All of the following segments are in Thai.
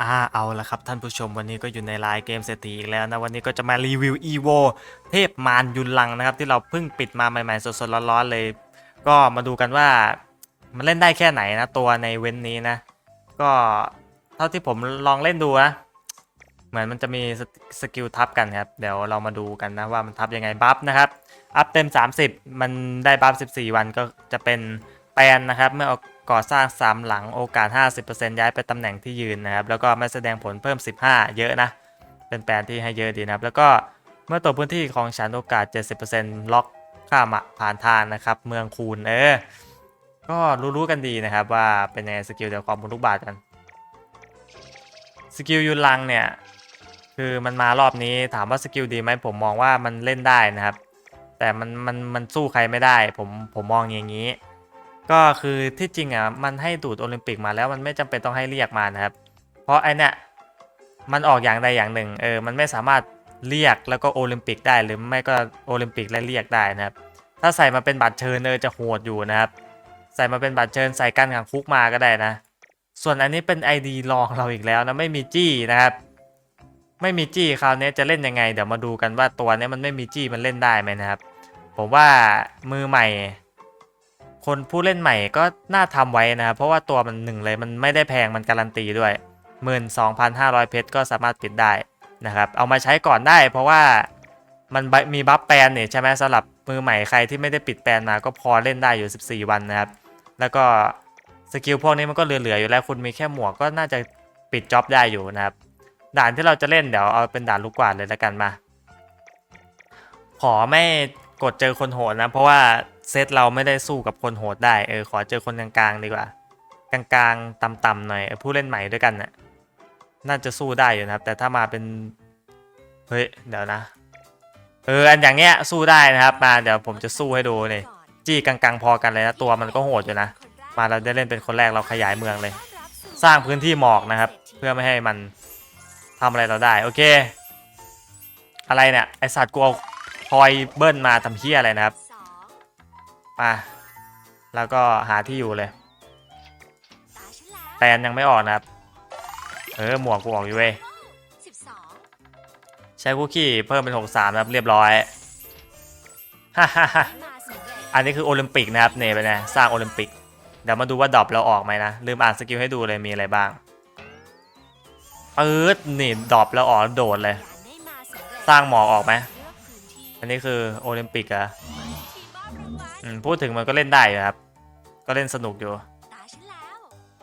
อ่าเอาละครับท่านผู้ชมวันนี้ก็อยู่ในไลน์เกมเศรษฐีอีกแล้วนะ วันนี้ก็จะมารีวิว EVO เทพมารยุนลังนะครับ ที่เราเพิ่งปิดมาใหม่ๆสดๆร้อนๆเลย ก็มาดูกันว่ามันเล่นได้แค่ไหนนะ ตัวในเว้นนี้นะ ก็เท่าที่ผมลองเล่นดูนะ เหมือนมันจะมีสสกิลทับกันครับ เดี๋ยวเรามาดูกันนะว่ามันทับยังไงบัฟนะครับ อัพเต็ม 30 มันได้บัฟ 14 วันก็จะเป็นแปลนนะครับเมื่อเอา ก่อสร้าง3หลังโอกาส 50%ย้ายไปตำแหน่งที่ยืนนะครับ แล้วก็ไม่แสดงผลเพิ่ม 15 เยอะนะ เป็นแปลนที่ให้เยอะดีนะครับ แล้วก็เมื่อตัวพื้นที่ของฉันโอกาส 70%ล็อกข้ามผ่านทางนะครับ เมืองคูณเออ ก็รู้ๆกันดีนะครับว่าเป็นยังไงสกิลเดี๋ยวความบุญลูกบาทกัน สกิลยุนลังเนี่ย คือมันมารอบนี้ถามว่าสกิลดีไหมผมมองว่ามันเล่นได้นะครับ แต่มันมันมันสู้ใครไม่ได้ ผมผมมองอย่างนี้ ก็คือที่จริงอะมันให้ดูดโอลิมปิกมาแล้วมันไม่จำเป็นต้องให้เรียกมานะครับ เพราะไอเนี่ยมันออกอย่างใดอย่างหนึ่งเออมันไม่สามารถเรียกแล้วก็โอลิมปิกได้หรือไม่ก็โอลิมปิกและเรียกได้นะครับ ถ้าใส่มาเป็นบัตรเชิญเออจะโหดอยู่นะครับ ใส่มาเป็นบัตรเชิญใส่กันขังคุกมาก็ได้นะ ส่วนอันนี้เป็น ID ลองเราอีกแล้วนะไม่มีจี้นะครับ ไม่มีจี้คราวนี้จะเล่นยังไง เดี๋ยวมาดูกันว่าตัวนี้มันไม่มีจี้มันเล่นได้ไหมนะครับ ผมว่ามือใหม่ คนผู้เล่นใหม่ก็น่าทำไว้นะครับเพราะว่าตัวมันหนึ่งเลยมันไม่ได้แพงมันการันตีด้วย 12,500 เพชรก็สามารถปิดได้นะครับเอามาใช้ก่อนได้ เพราะว่ามันมีบัฟแปลนเนี่ยใช่ไหมสำหรับมือใหม่ใครที่ไม่ได้ปิดแปลนมาก็พอเล่นได้อยู่ 14 วันนะครับ แล้วก็สกิลพวกนี้มันก็เหลือๆอยู่แล้วคุณมีแค่หมวกก็น่าจะปิดจ็อบได้อยู่นะครับด่านที่เราจะเล่นเดี๋ยวเอาเป็นด่านลูกกวาดเลยแล้วกันมา ขอไม่กดเจอคนโหดนะ เพราะว่า เซตเราไม่ได้สู้กับคนโหดได้เออขอเจอคนกลางๆดีกว่า กลางๆต่ำๆหน่อยผู้เล่นใหม่ด้วยกันน่ะน่าจะสู้ได้อยู่นะครับ แต่ถ้ามาเป็นเฮ้ยเดี๋ยวนะเอออันอย่างเงี้ยสู้ได้นะครับมาเดี๋ยวผมจะสู้ให้ดูเลยจี้กลางๆพอกันเลยนะตัวมันก็โหดอยู่นะ มาเราได้เล่นเป็นคนแรกเราขยายเมืองเลย สร้างพื้นที่หมอกนะครับ เพื่อไม่ให้มันทำอะไรเราได้โอเค อะไรเนี่ยไอสัตว์กูเอาพลอยเบิ้ลมาทำเฮี้ยอะไรนะครับ มาแล้วก็หาที่อยู่เลยแปลนยังไม่ออกนะครับ เออ หมวกกูออกอยู่เว้ยใช้คุกกี้เพิ่มเป็น 63นะครับเรียบร้อยฮ่าฮ่าฮ่าอันนี้คือโอลิมปิกนะครับเนี่ยไปนะสร้างโอลิมปิก เดี๋ยวมาดูว่าดรอปเราออกไหมนะ ลืมอ่านสกิลให้ดูเลยมีอะไรบ้างปื๊ดนี่ดรอปแล้วออกโดดเลย สร้างหมอกออกไหมอันนี้คือโอลิมปิกอะ อืมพูดถึงมันก็เล่นได้อยู่ครับ ก็เล่นสนุกอยู่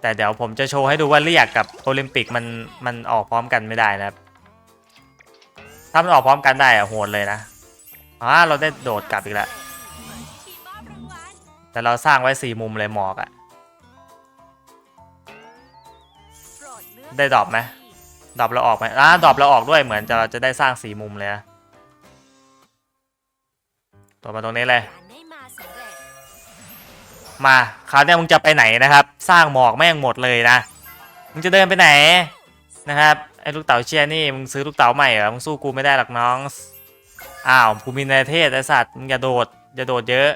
แต่เดี๋ยวผมจะโชว์ให้ดูว่าเรียกกับโอลิมปิกมันมันออกพร้อมกันไม่ได้นะครับ ถ้ามันออกพร้อมกันได้อะโหดเลยนะอ่าเราได้โดดกลับอีกแล้วแต่เราสร้างไว้สี่มุมเลยหมอกอะได้ดรอปไหมดรอปเราออกไหมอ่าดรอปเราออกด้วยเหมือนจะจะได้สร้างสี่มุมเลยนะตัวมาตรงนี้เลย มาคราวนี้มึงจะไปไหนนะครับ สร้างหมอกแม่งหมดเลยนะมึงจะเดินไปไหนนะครับไอ้ลูกเต๋าเชียร์นี่มึงซื้อลูกเต๋าใหม่เหรอมึงสู้กูไม่ได้หรอกน้องอ้าวกูมีในเทศไอ้สัตว์มึงอย่าโดดอย่าโดดเยอะ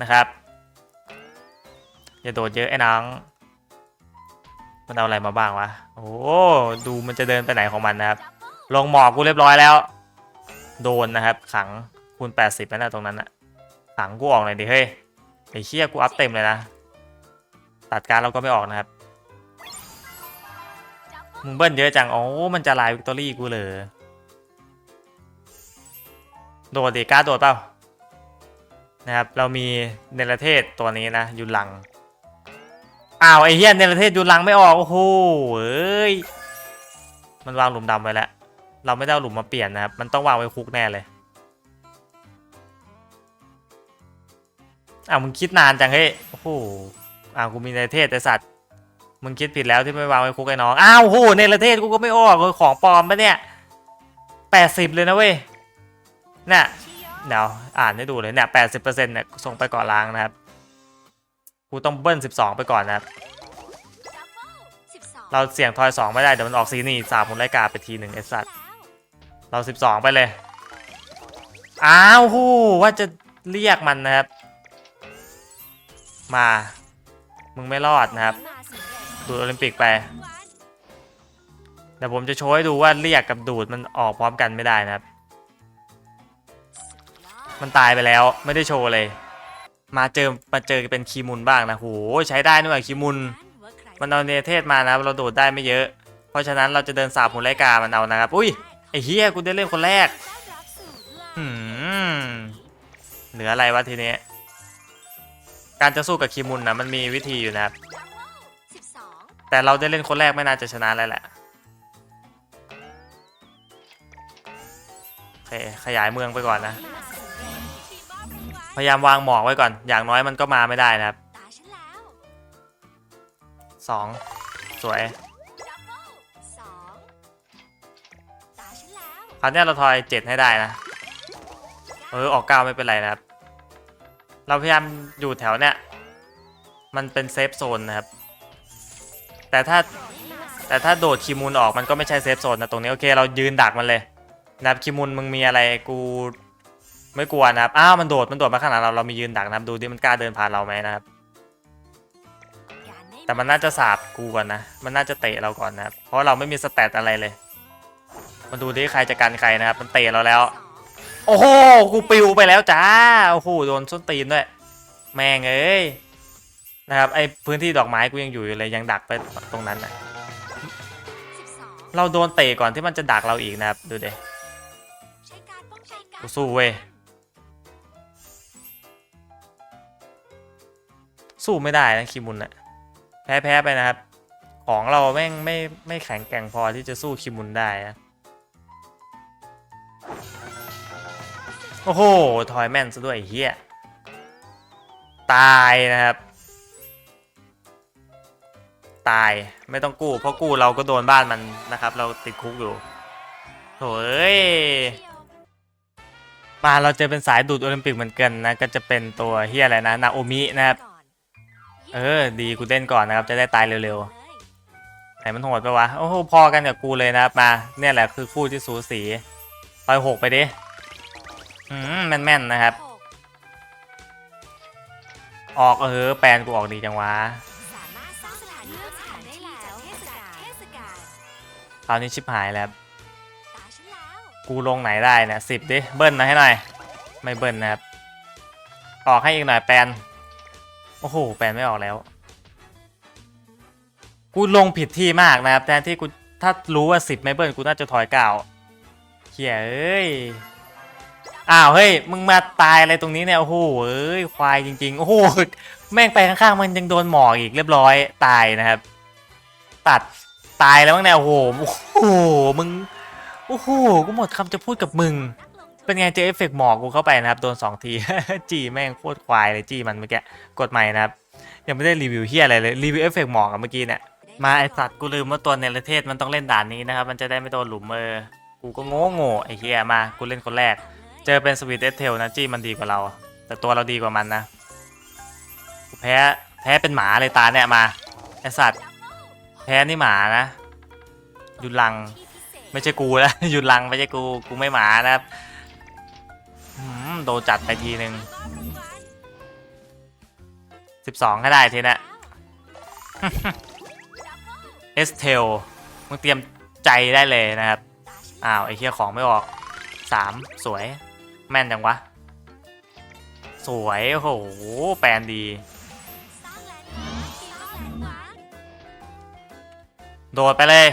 นะครับอย่าโดดเยอะไอ้น้องมันเอาอะไรมาบ้างวะโอ้ดูมันจะเดินไปไหนของมันนะครับ ลงหมอกกูเรียบร้อยแล้ว โดนนะครับ ขังคูณ80แล้วนะตรงนั้นนะขังกูออกหน่อยดิเฮ้ย ไอ้เชี่ยกูอัพเต็มเลยนะ ตัดการเราก็ไม่ออกนะครับ มึงเบิ้ลเยอะจัง โอ้มันจะลายวิกตอรี่กูเลย โดดดิกล้าโดดเปล่า นะครับ เรามีเนรเทศตัวนี้นะยุนลัง อ้าวไอ้เหี้ยเนรเทศยุนลังไม่ออก โอ้โหเอ้ย มันวางหลุมดำไว้แล้ว เราไม่ได้เอาหลุมมาเปลี่ยนนะครับ มันต้องวางไว้คุกแน่เลย อ้าวมึงคิดนานจังเฮ้ยโอ้โหอ้าวกูมีเนเทศแต่สัตว์มึงคิดผิดแล้วที่ไม่วางไว้คุกไอ้น้องอ้าวโหเนประเทศกูก็ไม่ออกเลยของปลอมปะเนี่ยแปดสิบเลยนะเว้ยเนี่ยเดี๋ยวอ่านให้ดูเลยเนี่ยแปดสิบเปอร์เซ็นต์เนี่ยส่งไปก่อนล้างนะครับกูต้องเบิ้ลสิบสองไปก่อนนะครับเราเสี่ยงทอยสองไม่ได้เดี๋ยวมันออกซีนี่สามผลรายการไปทีหนึ่งไอ้สัตว์เราสิบสองไปเลยอ้าวหูว่าจะเรียกมันนะครับ มา มึงไม่รอดนะครับ ดูโอลิมปิกไปเดี๋ยวผมจะโชว์ให้ดูว่าเรียกกับดูดมันออกพร้อมกันไม่ได้นะครับ มันตายไปแล้วไม่ได้โชว์เลย มาเจอมาเจอเป็นคีมุนบ้างนะโหใช้ได้นี่หว่าคีมุนมันเอาเนเทศมานะเราโดดได้ไม่เยอะ เพราะฉะนั้นเราจะเดินสาบหุ่นไลกามันเอานะครับ อุ้ยไอ้เฮียกูได้เล่นคนแรก หืมเหลืออะไรวะทีนี้ การจะสู้กับคีมุนนะมันมีวิธีอยู่นะครับ แต่เราได้เล่นคนแรกไม่น่าจะชนะแล้วแหละโอเคขยายเมืองไปก่อนนะ พยายามวางหมอกไว้ก่อน อย่างน้อยมันก็มาไม่ได้นะครับสองสวยคราวนี้เราทอยเจ็ดให้ได้นะ เออออกเก้าไม่เป็นไรนะครับ เราพยายามอยู่แถวเนี้ย มันเป็นเซฟโซนนะครับ แต่ถ้าแต่ถ้าโดดคิมูลออกมันก็ไม่ใช่เซฟโซนนะตรงนี้โอเคเรายืนดักมันเลยนะครับคิมูลมึงมีอะไรกูไม่กลัวนะครับ อ้าวมันโดดมันโดดมาขนาดเราเรามียืนดักนะครับ ดูดิมันกล้าเดินผ่านเราไหมนะครับ แต่มันน่าจะสาบกูก่อนนะ มันน่าจะเตะเราก่อนนะครับ เพราะเราไม่มีสแตตอะไรเลยมาดูดิใครจะกันใครนะครับ มันเตะเราแล้ว โอ้โห กูปิวไปแล้วจ้า โอ้โหโดนส้นตีนด้วย แม่งเอ้ย นะครับไอพื้นที่ดอกไม้กูยังอยู่อยู่เลยยังดักไปตรงนั้นนะเราโดนเตะก่อนที่มันจะดักเราอีกนะครับดูดิกูสู้เว้ยสู้ไม่ได้นะคิมุนอะแพ้แพ้ไปนะครับ ของเราแม่งไม่ไม่แข็งแกร่งพอที่จะสู้คิมุนได้นะโอ้โห ทอยแม่นซะด้วยไอ้เฮียตายนะครับ ตายไม่ต้องกู้ เพราะกู้เราก็โดนบ้านมันนะครับ เราติดคุกอยู่โถเอ้ยมาเราเจอเป็นสายดูดโอลิมปิกเหมือนกันนะ ก็จะเป็นตัวเฮียอะไรนะนาโอมินะครับ เออ ดีกูเล่นก่อนนะครับ จะได้ตายเร็วๆไหนมันโหดไปวะ โอ้โหพอกันกับกูเลยนะครับมา เนี่ยแหละคือคู่ที่สูสีต่อยหกไปดิอืมแม่นๆนะครับ ออกเออแปลนกูออกดีจังวะ ราวนี้ชิบหายแล้วตาฉันแล้วกูลงไหนได้เนี่ยสิบดิ เบิ้ลมาให้หน่อย ไม่เบิ้ลนะครับ ออกให้อีกหน่อยแปลนโอ้โห แปลนไม่ออกแล้ว กูลงผิดที่มากนะครับ แทนที่กูถ้ารู้ว่าสิบไม่เบิ้ลกูน่าจะถอยเก้าเฮียเอ้ย อ้าวเฮ้ย มึงมาตายอะไรตรงนี้เนี่ย โอ้โหเอ้ย ควายจริง ๆ โอ้โห แม่งไปข้างๆมันยังโดนหมอกอีกเรียบร้อย ตายนะครับ ตัด ตายแล้วมั้งเนี่ยโอ้โหโอ้โหมึงโอ้โหกูหมดคำจะพูดกับมึง เป็นไงเจอเอฟเฟกต์หมอกกูเข้าไปนะครับโดนสองที จีแม่งโคตรควายเลยจีมันเมื่อกี้กดใหม่นะครับยังไม่ได้รีวิวเฮียอะไรเลยรีวิวเอฟเฟกต์หมอกเมื่อกี้เนี่ยมาไอสัตว์กูลืมว่าตัวเนรเทศมันต้องเล่นด่านนี้นะครับมันจะได้ไม่โดนหลุมเออกูก็โง่โง่ไอเฮียมากูเล่นคนแรก เจอเป็นสวีทเอสเทลนะจี้มันดีกว่าเรา แต่ตัวเราดีกว่ามันนะกูแพ้แพ้เป็นหมาเลยตาเนี่ยมาไอสัตว์ แพ้นี่หมานะหยุนลัง ไม่ใช่กูนะยุนลังไม่ใช่กูกูไม่หมานะครับโดนจัดไปทีหนึ่งสิบสองให้ได้ทีนะเอสเทลมึงเตรียมใจได้เลยนะครับ อ้าวไอ้เคียของไม่ออกสามสวย แม่นจังวะ สวย โอ้โห แปลนดี โดดไปเลย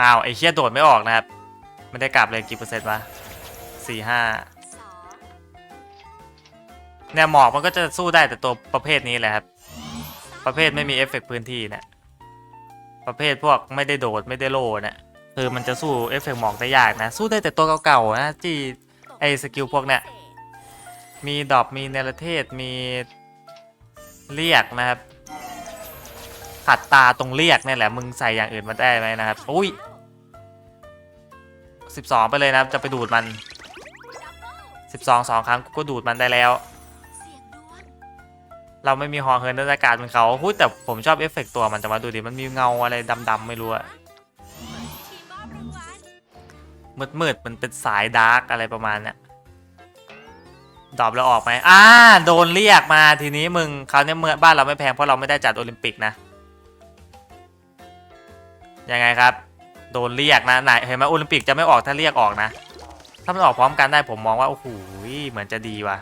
อ้าวไอ้เคียโดดไม่ออกนะครับ ไม่ได้กลับเลยกี่เปอร์เซ็นต์วะสี่ห้าเนี่ยหมอกมันก็จะสู้ได้แต่ตัวประเภทนี้แหละครับ ประเภทไม่มีเอฟเฟกต์พื้นที่เนี่ย ประเภทพวกไม่ได้โดดไม่ได้โลเนี่ยคือมันจะสู้เอฟเฟกต์หมอกได้ยากนะ สู้ได้แต่ตัวเก่าๆนะที่ไอสกิลพวกเนี้ยมีดอปมีเนรเทศมีเรียกนะครับ ขัดตาตรงเรียกเนี่ยแหละมึงใส่อย่างอื่นมาได้ไหมนะครับอุ้ยสิบสองไปเลยนะครับจะไปดูดมันสิบสองสองครั้งก็ดูดมันได้แล้ว เราไม่มีฮอเฮิร์นอากาศเหมือนเขาหุ้ยแต่ผมชอบเอฟเฟกต์ตัวมันจะมาดูดิมันมีเงาอะไรดำๆไม่รู้อะมืดๆมันเป็นสายดาร์กอะไรประมาณเนี้ยดอปแล้วออกไหมอ่าโดนเรียกมาทีนี้มึงคราวนี้เมื่อบ้านเราไม่แพงเพราะเราไม่ได้จัดโอลิมปิกนะ ยังไงครับ โดนเรียกนะไหนเห็นไหมโอลิมปิกจะไม่ออกถ้าเรียกออกนะ ถ้ามันออกพร้อมกันได้ผมมองว่าโอ้โหเหมือนจะดีว่ะ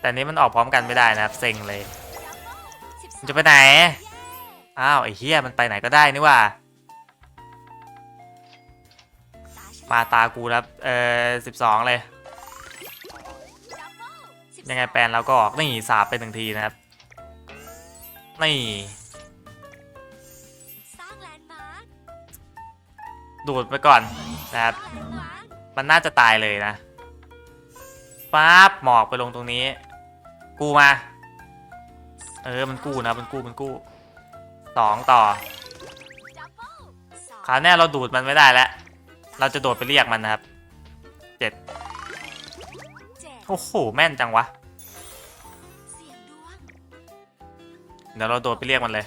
แต่นี้มันออกพร้อมกันไม่ได้นะครับเซ็งเลยมันจะไปไหน อ้าวไอ้เฮียมันไปไหนก็ได้นี่ว่า มาตากูครับเอ่อสิบสองเลย ยังไงแปลนเราก็ออกนี่สาบไปหนึ่งทีนะครับ นี่ ดูดไปก่อนนะครับ มันน่าจะตายเลยนะป๊าบหมอกไปลงตรงนี้ กูมา เออ มันกู้นะ มันกู้ มันกู้ สองต่อ คราวหน้เราดูดมันไม่ได้แล้ว เราจะโดดไปเรียกมันนะครับ เจ็ด โอ้โห แม่นจังวะ เดี๋ยวเราโดดไปเรียกมันเลย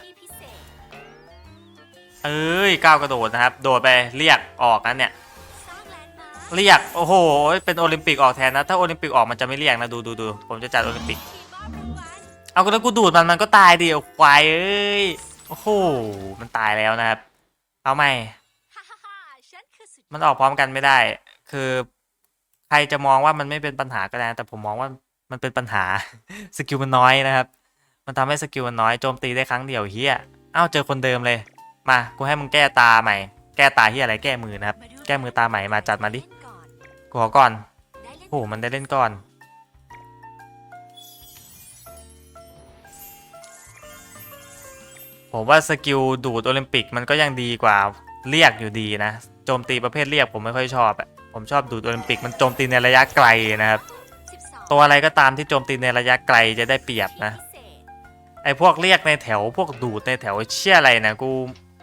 เอ้ยก้าวกระโดดนะครับ โดดไปเรียกออกนั้นเนี่ย เรียก โอ้โห เป็นโอลิมปิกออกแทนนะ ถ้าโอลิมปิกออกมันจะไม่เรียกนะ ดูดูดูผมจะจัดโอลิมปิก เอาก็แล้วกูดูดมันมันก็ตายดิควายเอ้ย โอ้โห มันตายแล้วนะครับ เอาไหมฮ่าฮ่าฮ่าฉันคือสุดมันออกพร้อมกันไม่ได้ คือใครจะมองว่ามันไม่เป็นปัญหาก็ได้นะแต่ผมมองว่ามันเป็นปัญหา สกิลมันน้อยนะครับ มันทำให้สกิลมันน้อย โจมตีได้ครั้งเดียวเฮียอ้าวเจอคนเดิมเลย มากูให้มึงแก้ตาใหม่ แก้ตาเฮียอะไรแก้มือนะครับ แก้มือตาใหม่มาจัดมาดิกูขอก่อนโอ้โหมันได้เล่นก่อน ผมว่าสกิลดูดโอลิมปิกมันก็ยังดีกว่าเรียกอยู่ดีนะ โจมตีประเภทเรียกผมไม่ค่อยชอบอะผมชอบดูดโอลิมปิกมันโจมตีในระยะไกลนะครับ ตัวอะไรก็ตามที่โจมตีในระยะไกลจะได้เปรียบนะ ไอ้พวกเรียกในแถวพวกดูดในแถวเชี่ยอะไรนะกู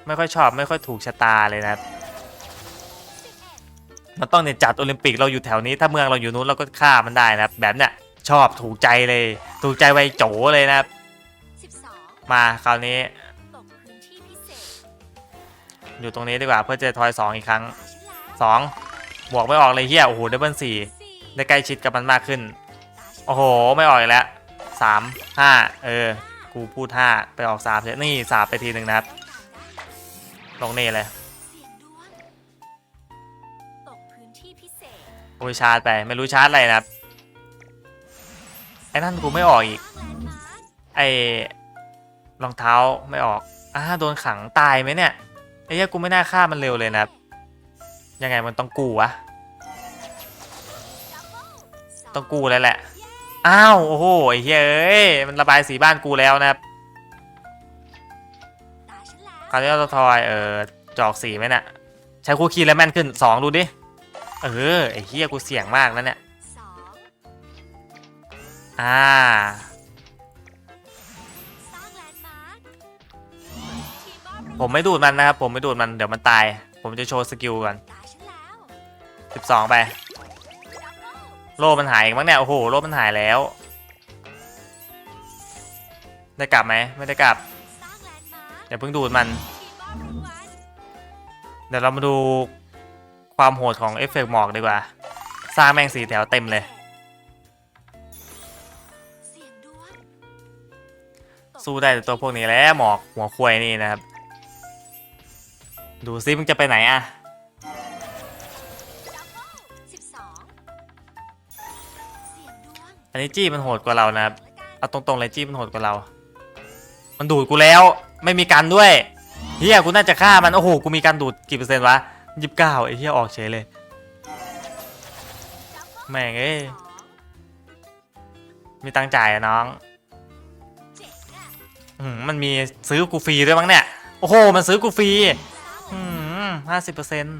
ไม่ค่อยชอบไม่ค่อยถูกชะตาเลยนะครับมันต้องเนี่ยจัดโอลิมปิกเราอยู่แถวนี้ถ้าเมืองเราอยู่นู้นเราก็ฆ่ามันได้นะครับ แบบเนี้ยชอบถูกใจเลย ถูกใจไวโจเลยนะครับ มาคราวนี้ อยู่ตรงนี้ดีกว่าเพื่อจะทอยสองอีกครั้งสองบวกไม่ออกเลยเฮียโอ้โหดับเบิลสี่ได้ใกล้ชิดกับมันมากขึ้น โอ้โห ไม่ออกอีกแล้วสามห้าเออ กูพูดห้าไปออกสามเสร็จนี่สามไปทีหนึ่งนะครับ ลงนี่เลยเสียงดวงตกพื้นที่พิเศษโอ้ยชาร์จไปไม่รู้ชาร์จอะไรนะครับไอ้นั่นกูไม่ออกอีกสร้างแลนด์มาร์คไอ้รองเท้าไม่ออกอ่าโดนขังตายไหมเนี่ยไอ้เหี้ยกูไม่น่าฆ่ามันเร็วเลยนะครับยังไงมันต้องกู้วะสต้องกู้แล้วแหละ อ้าว โอ้โหไอ้เฮ้ยเอ้ย มันระบายสีบ้านกูแล้วนะครับตาฉันแล้วคราวนี้เราทอยเออจอกสีไหมเนี่ยใช้คู่คีย์แล้วแม่นขึ้นสองดูดิ เออไอ้เฮียกูเสี่ยงมากนะเนี่ยสองอ่าสร้างแลนด์มาร์คทีมมอบรางผวัลมไม่ดูดมันนะครับ ผมไม่ดูดมันเดี๋ยวมันตาย ผมจะโชว์สกิลก่อนตาฉันแล้ว12ไปดับเบิลโล่มันหายอีกมั้งเนี่ย โอ้โห โล่มันหายแล้ว ได้กลับไหม ไม่ได้กลับ อย่าเพิ่งดูดมัน เดี๋ยวเรามาดูความโหดของเอฟเฟกต์หมอกดีกว่า สร้างแมงสีแถวเต็มเลย สู้ได้แต่ตัวพวกนี้แหล้วหมอกหัวควยนี่นะครับ ดูซิมึงจะไปไหนอะอันนี้จี้มันโหดกว่าเรานะครับ เอาตรงๆเลยจี้มันโหดกว่าเรา มันดูดกูแล้ว ไม่มีกันด้วยเฮียกูน่าจะฆ่ามัน โอ้โห กูมีการดูดกี่เปอร์เซ็นต์วะยี่สิบเก้าไอ้เฮียออกเฉยเลย แม่งเอ้ยมีตังจ่ายอะน้องมันมีซื้อกูฟรีด้วยมั้งเนี่ย โอ้โห มันซื้อกูฟรีห้าสิบเปอร์เซ็นต์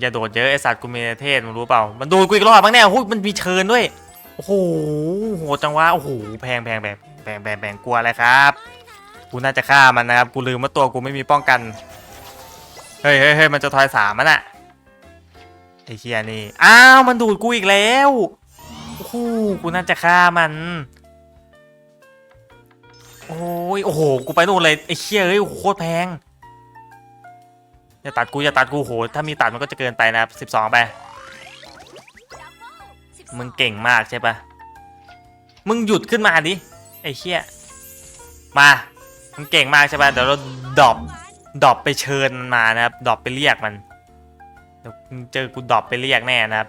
อย่าโดดเยอะไอสัตว์กูมีเทศมึงรู้เปล่า มันดูดกูอีกรอบมั้งเนี่ยหุ้ยมันมีเชิญด้วย โอ้โห โหจังวะ โอ้โห แพงแพงแพง แพงแพงแพงกลัวอะไรครับ กูน่าจะฆ่ามันนะครับ กูลืมว่าตัวกูไม่มีป้องกัน เฮ้ยเฮ้ยเฮ้ยมันจะทอยสามมันอะไอ้เคียนี่ อ้าว มันดูดกูอีกแล้ว โอ้โห กูน่าจะฆ่ามัน โอ้ย โอ้โห กูไปนู่นเลยไอ้เคียเอ้ยโคตรแพง อย่าตัดกูอย่าตัดกูโห ถ้ามีตัดมันก็จะเกินไปนะครับสิบสองไป มึงเก่งมากใช่ปะมึงหยุดขึ้นมาดิ ไอ้เชี่ยมามันเก่งมากใช่ป่ะเดี๋ยวเราดรอปดรอปไปเชิญมันมานะครับดรอปไปเรียกมันเดี๋ยวมึงเจอกูดรอปไปเรียกแน่นะครับ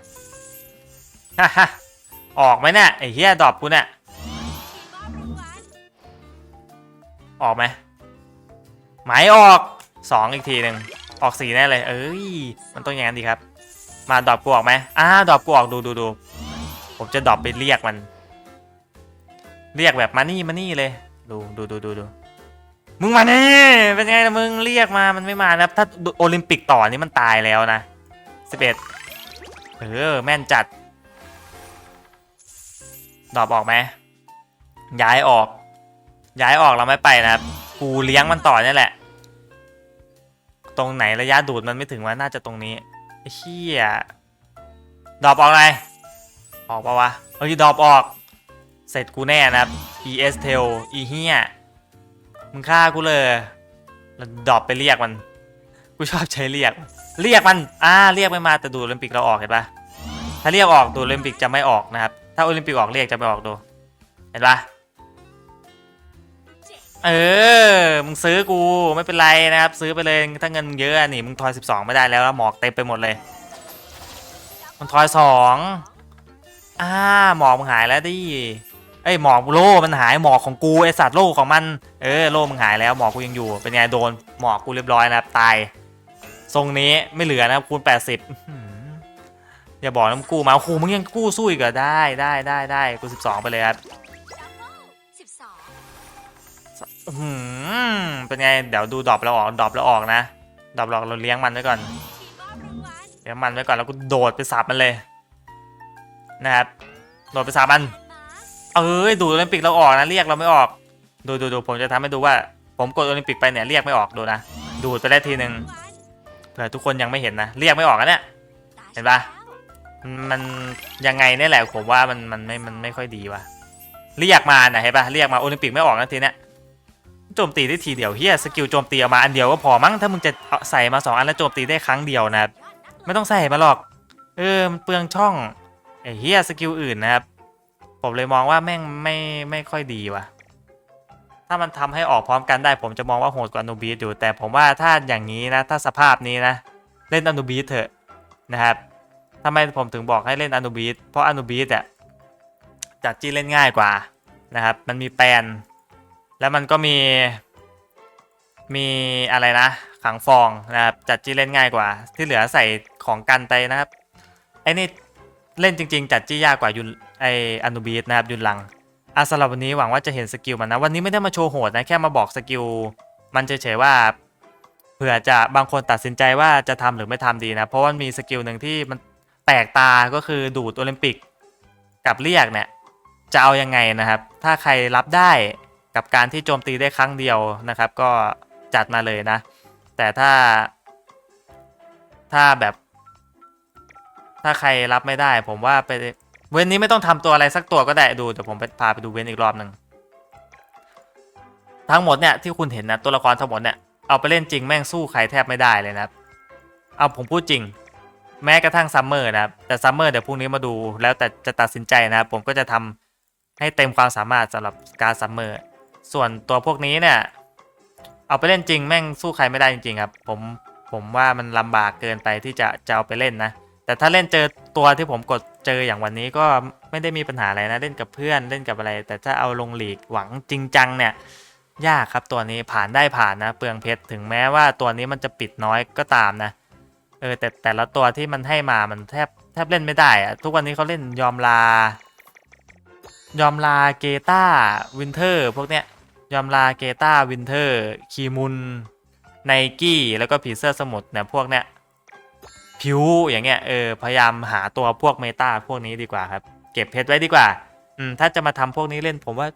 ฮ่าฮ่าออกไหมเนี่ยไอ้เฮียดรอปกูเนี่ยอออกไหมหมายออกสองอีกทีหนึ่งออกสี่แน่เลย เอ้ย มันต้องอย่างนั้นดีครับ มาดรอปกูออกไหมอ่าดรอปกูออกดูดูดูผมจะดรอปไปเรียกมัน เรียกแบบมานี่มานี่เลย ดูดูดูดูดูมึงมานี่เป็นไงนะมึงเรียกมามันไม่มานะถ้าโอลิมปิกต่อนี่มันตายแล้วนะสิบเอ็ดเออแม่นจัดดรอปออกไหมย้ายออก ย้ายออกเราไม่ไปนะกูเลี้ยงมันต่อเนี่ยแหละ ตรงไหนระยะดูดมันไม่ถึงว่าน่าจะตรงนี้ไอ้เชี่ยดรอปออกเลยออกปะวะเฮ้ยดรอปออก เสร็จกูแน่นะครับ ES Tail อีเฮียมึงฆ่ากูเลยแล้วดรอปไปเรียกมัน กูชอบใช้เรียก เรียกมัน อ่า เรียกไม่มาแต่ดูโอลิมปิกเราออกเห็นปะถ้าเรียกออกดูโอลิมปิกจะไม่ออกนะครับ ถ้าโอลิมปิกออกเรียกจะไม่ออกดู เห็นปะเออ มึงซื้อกูไม่เป็นไรนะครับ ซื้อไปเลย ถ้าเงินมึงเยอะนี่มึงทอย 12 ไม่ได้แล้วหมอกเต็มไปหมดเลย มันทอยสองอ่าหมอกมึงหายแล้วดิ อ้ยหมอกโล่มันหายหมอกของกูไอสัตว์โล่ของมันเออโล่มึงหายแล้วหมอกกูยังอยู่ เป็นไงโดนหมอกกูเรียบร้อยนะครับตายทรงนี้ไม่เหลือนะครับคูณ80อื้อหือย่าบอกนะมึงกู้มาโอ้โหมึงยังกู้สู้อีกเหรอได้ได้ได้ได้กู 12 ไปเลยครับเบิลสิบสองเป็นไงเดี๋ยวดูดรอปเราออกดรอปเราออกนะดรอปเราเราเลี้ยงมันไว้ก่อนเลี้ยงมันไว้ก่อนแล้วกูโดดไปสับมันเลยนะครับโดดไปสับมัน เอ้ยดูโอลิมปิกเราออกนะเรียกเราไม่ออก ดูดูดูผมจะทำให้ดูว่า ผมกดโอลิมปิกไปเนี่ยเรียกไม่ออกดูนะดูดไปได้ทีหนึ่งเผื่อทุกคนยังไม่เห็นนะเรียกไม่ออกนะเนี่ยเห็นปะมันยังไงนี่แหละผมว่ามันมันไม่มันไม่ค่อยดีว่ะเรียกมาน่ะเห็นปะเรียกมาโอลิมปิกไม่ออกนะทีเนี้ยโจมตีได้ทีเดียวเฮียสกิลโจมตีเอามาอันเดียวก็พอมั้งถ้ามึงจะใส่มาสองอันแล้วโจมตีได้ครั้งเดียวนะไม่ต้องใส่มาหรอก เออมันเปลืองช่องไอ้เฮียสกิลอื่นนะครับ ผมเลยมองว่าแม่งไม่ไม่ค่อยดีว่ะ ถ้ามันทำให้ออกพร้อมกันได้ ผมจะมองว่าโหดกว่าอนูบีสอยู่ แต่ผมว่าถ้าอย่างนี้นะ ถ้าสภาพนี้นะ เล่นอนูบีสเถอะนะครับทำไมผมถึงบอกให้เล่นอนูบีสเพราะอนูบีสอะจัดจี้เล่นง่ายกว่านะครับ มันมีแปน แล้วมันก็มี มีอะไรนะ ขังฟองนะครับ จัดจี้เล่นง่ายกว่า ที่เหลือใส่ของกันไปนะครับ ไอ้นี่เล่นจริง ๆ จัดจี้ยากกว่ายุน ไออนูบีสนะครับยุนลังอะสำหรับวันนี้หวังว่าจะเห็นสกิลมันนะ วันนี้ไม่ได้มาโชว์โหดนะ แค่มาบอกสกิล มันเฉยๆว่าเผื่อจะบางคนตัดสินใจว่าจะทำหรือไม่ทำดีนะ เพราะว่ามีสกิลหนึ่งที่มันแปลกตาก็คือดูดโอลิมปิกกับเรียกเนี่ยจะเอายังไงนะครับ ถ้าใครรับได้กับการที่โจมตีได้ครั้งเดียวนะครับ ก็จัดมาเลยนะ แต่ถ้า ถ้าแบบ ถ้าใครรับไม่ได้ ผมว่าไป เว้นนี้ไม่ต้องทำตัวอะไรสักตัวก็ได้ดูเดี๋ยวผมไปพาไปดูเว้นอีกรอบหนึ่งทั้งหมดเนี่ยที่คุณเห็นนะตัวละครทั้งหมดเนี่ยเอาไปเล่นจริงแม่งสู้ใครแทบไม่ได้เลยนะครับ เอาผมพูดจริง แม้กระทั่งซัมเมอร์นะครับแต่ซัมเมอร์เดี๋ยวพรุ่งนี้มาดูแล้วแต่จะตัดสินใจนะครับผมก็จะทำให้เต็มความสามารถสำหรับการซัมเมอร์ส่วนตัวพวกนี้เนี่ยเอาไปเล่นจริงแม่งสู้ใครไม่ได้จริงๆครับผมผมว่ามันลำบากเกินไปที่จะจะเอาไปเล่นนะ แต่ถ้าเล่นเจอตัวที่ผมกดเจออย่างวันนี้ก็ไม่ได้มีปัญหาอะไรนะ เล่นกับเพื่อนเล่นกับอะไร แต่ถ้าเอาลงหลีกหวังจริงจังเนี่ยยากครับตัวนี้ผ่านได้ผ่านนะ เปลืองเพชรถึงแม้ว่าตัวนี้มันจะปิดน้อยก็ตามนะเออแต่แต่ละตัวที่มันให้มามันแทบแทบเล่นไม่ได้อะทุกวันนี้เขาเล่นยอมลา ยอมลาเกตาวินเทอร์พวกเนี้ยยอมลาเกตาวินเทอร์คีมุนไนกี้แล้วก็ผีเสื้อสมุทรเนี่ยพวกเนี้ย ผิวอย่างเงี้ยเออพยายามหาตัวพวกเมตาพวกนี้ดีกว่าครับ เก็บเพชรไว้ดีกว่า อืมถ้าจะมาทำพวกนี้เล่นผมว่า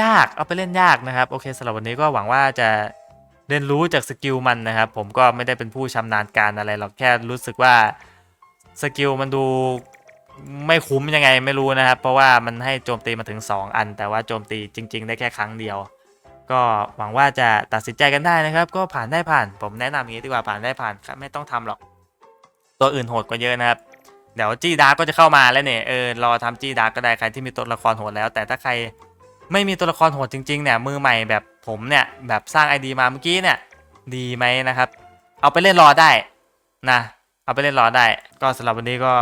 ยากเอาไปเล่นยากนะครับ โอเคสำหรับวันนี้ก็หวังว่าจะเรียนรู้จากสกิลมันนะครับ ผมก็ไม่ได้เป็นผู้ชำนาญการอะไรหรอกแค่รู้สึกว่าสกิลมันดูไม่คุ้มยังไงไม่รู้นะครับ เพราะว่ามันให้โจมตีมาถึง 2 อัน แต่ว่าโจมตีจริง ๆ ได้แค่ครั้งเดียว ก็หวังว่าจะตัดสินใจกันได้นะครับ ก็ผ่านได้ผ่าน ผมแนะนำอย่างนี้ดีกว่าผ่านได้ผ่านครับไม่ต้องทำหรอก ตัวอื่นโหดกว่าเยอะนะครับ เดี๋ยวจี้ดาร์ก็จะเข้ามาแล้วเนี่ยเออรอทำจี้ดาร์ก็ได้ใครที่มีตัวละครโหดแล้ว แต่ถ้าใครไม่มีตัวละครโหดจริงๆเนี่ยมือใหม่แบบผมเนี่ยแบบสร้าง ID มาเมื่อกี้เนี่ยดีไหมนะครับ เอาไปเล่นรอได้นะเอาไปเล่นรอได้ ก็สำหรับวันนี้ก็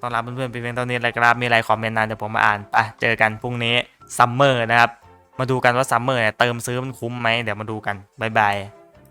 ต้องลาเพื่อนๆไปเพียงเท่านี้เลยครับมีอะไรคอมเมนต์นานเดี๋ยวผมมาอ่านไปเจอกันพรุ่งนี้ซัมเมอร์นะครับ มาดูกันว่าซัมเมอร์เนี่ยเติมซื้อมันคุ้มไหมเดี๋ยวมาดูกันบายบาย